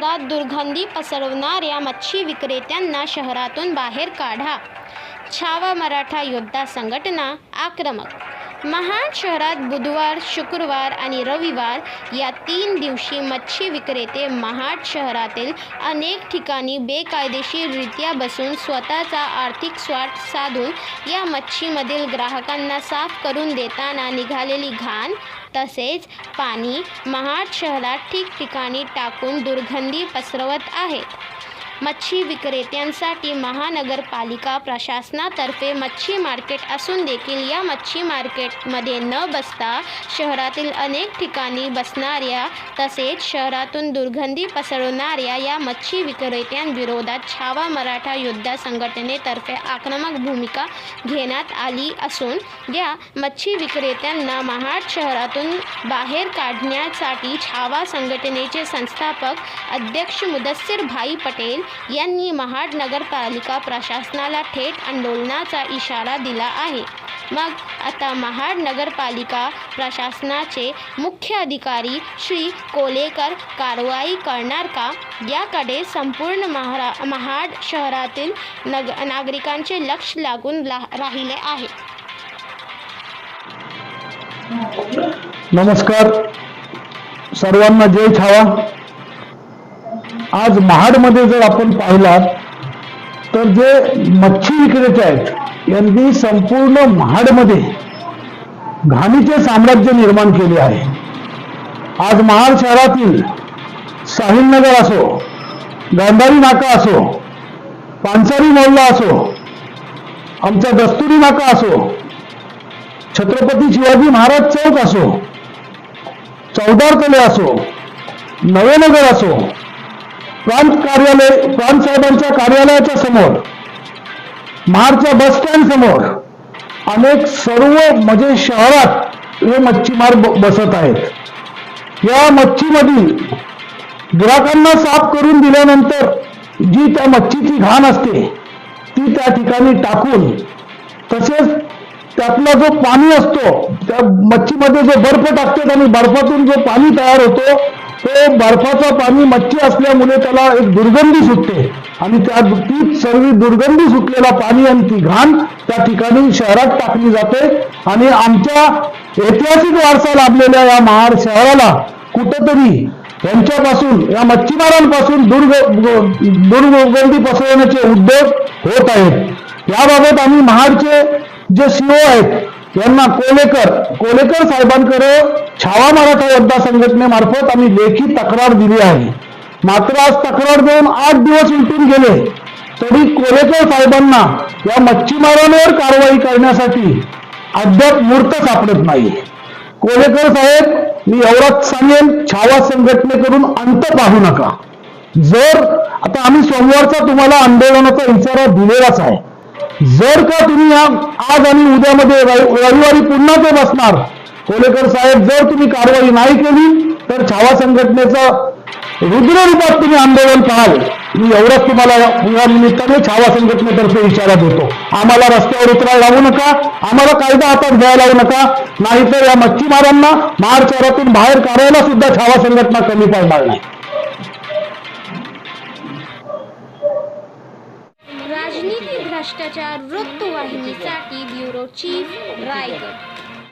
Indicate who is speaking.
Speaker 1: दुर्गंधी पसरवणाऱ्या मच्छी विक्रेत्यांना शहरातून बाहेर काढा. छावा मराठा योद्धा संघटना आक्रमक. महाड शहरात बुधवार शुक्रवार आणि रविवार या तीन दिवशी मच्छी विक्रेते महाड शहरातील अनेक ठिकाणी बेकायदेशीररित्या बसून स्वतःचा आर्थिक स्वार्थ साधून या मच्छीमधील ग्राहकांना साफ करून देताना निघालेली घाण तसेच पाणी महाड शहरात ठिकठिकाणी टाकून दुर्गंधी पसरवत आहेत मच्छी विक्रेत्यांसाठी महानगरपालिका प्रशासनातर्फे मच्छी मार्केट असून देखील या मच्छी मार्केटमध्ये न बसता शहरातील अनेक ठिकाणी बसणाऱ्या तसेच शहरातून दुर्गंधी पसरवणाऱ्या या मच्छी विक्रेत्यांविरोधात छावा मराठा योद्धा संघटनेतर्फे आक्रमक भूमिका घेण्यात आली असून या मच्छी विक्रेत्यांना महाड शहरातून बाहेर काढण्यासाठी छावा संघटनेचे संस्थापक अध्यक्ष मुदस्सीर भाई पटेल यांनी महाड नगरपालिका प्रशासनाला थेट आंदोलनाचा इशारा दिला आहे. मग आता महाड नगरपालिका प्रशासनाचे मुख्य अधिकारी श्री कोलेकर कारवाई करणार का? याकडे संपूर्ण महारा महाड शहरातील नग नागरिकांचे लक्ष लागून ला राहिले आहे.
Speaker 2: नमस्कार. सर्वांना जय छावा. आज महाडमध्ये जर आपण पाहिलात तर जे मच्छी विक्रेते आहेत यांनी संपूर्ण महाडमध्ये घाणीचे साम्राज्य निर्माण केले आहे. आज महाड शहरातील साहिलनगर असो गांधारी नाका असो पानसारी मोहल्ला असो आमचा दस्तुरी नाका असो छत्रपती शिवाजी महाराज चौक असो चौदार तले असो नवेनगर असो प्रांत कार्यालय प्रांत साहेबांच्या कार्यालयाच्या समोर महाडच्या बस स्टँड समोर अनेक सर्व म्हणजे शहरात हे मच्छीमार बसत आहेत. या मच्छीमधील ग्राहकांना साफ करून दिल्यानंतर जी त्या मच्छीची घाण असते ती त्या ठिकाणी टाकून तसेच त्यातला जो पाणी असतो त्या मच्छीमध्ये जो बर्फ टाकतात आणि बर्फातून जो पाणी तयार होतो तो बर्फाचं पाणी मच्छी असल्यामुळे त्याला एक दुर्गंधी सुटते. आणि त्या ती सर्व दुर्गंधी सुटलेला पाणी आणि ती घाण त्या ठिकाणी शहरात टाकली जाते. आणि आमच्या ऐतिहासिक वारसा लाभलेल्या या महाड शहराला कुठंतरी यांच्यापासून या मच्छीमारांपासून दुर्ग दुर्गंधी पसरवण्याचे उद्योग होत आहेत. याबाबत आम्ही महाडचे जे सीओ आहेत यांना कोलेकर कोलेकर साहेबांकडे छावा मराठा योद्धा संघटनेमार्फत आम्ही लेखी तक्रार दिली आहे. मात्र आज तक्रार देऊन आठ दिवस उलटून गेले. तरी कोलेकर साहेबांना या मच्छीमारांवर कारवाई करण्यासाठी अद्याप मूर्त सापडत नाही कोलेकर साहेब मी एवढाच सांगेन छावा संघटनेकडून अंत पाहू नका. जर आता आम्ही सोमवारचा तुम्हाला आंदोलनाचा इशारा दिलेलाच आहे. जर का तुम्ही या आज आणि उद्यामध्ये रविवारी पुन्हा ते बसणार. कोलेकर साहेब जर तुम्ही कारवाई नाही केली तर छावा संघटनेचं रुद्ररूपात तुम्ही आंदोलन पाहाल. मी एवढंच तुम्हाला या निमित्ताने छावा संघटनेतर्फे इशारा देतो. आम्हाला रस्त्यावर उतरायला लावू नका. आम्हाला कायदा हातात घ्यायला लावू नका. नाहीतर या मच्छीमारांना महाड शहरातून बाहेर काढायला सुद्धा छावा संघटना कमी पडणार नाही.
Speaker 1: भ्रष्टाचार वृत्तवाहिनीसाठी ब्युरो चीफ रायगड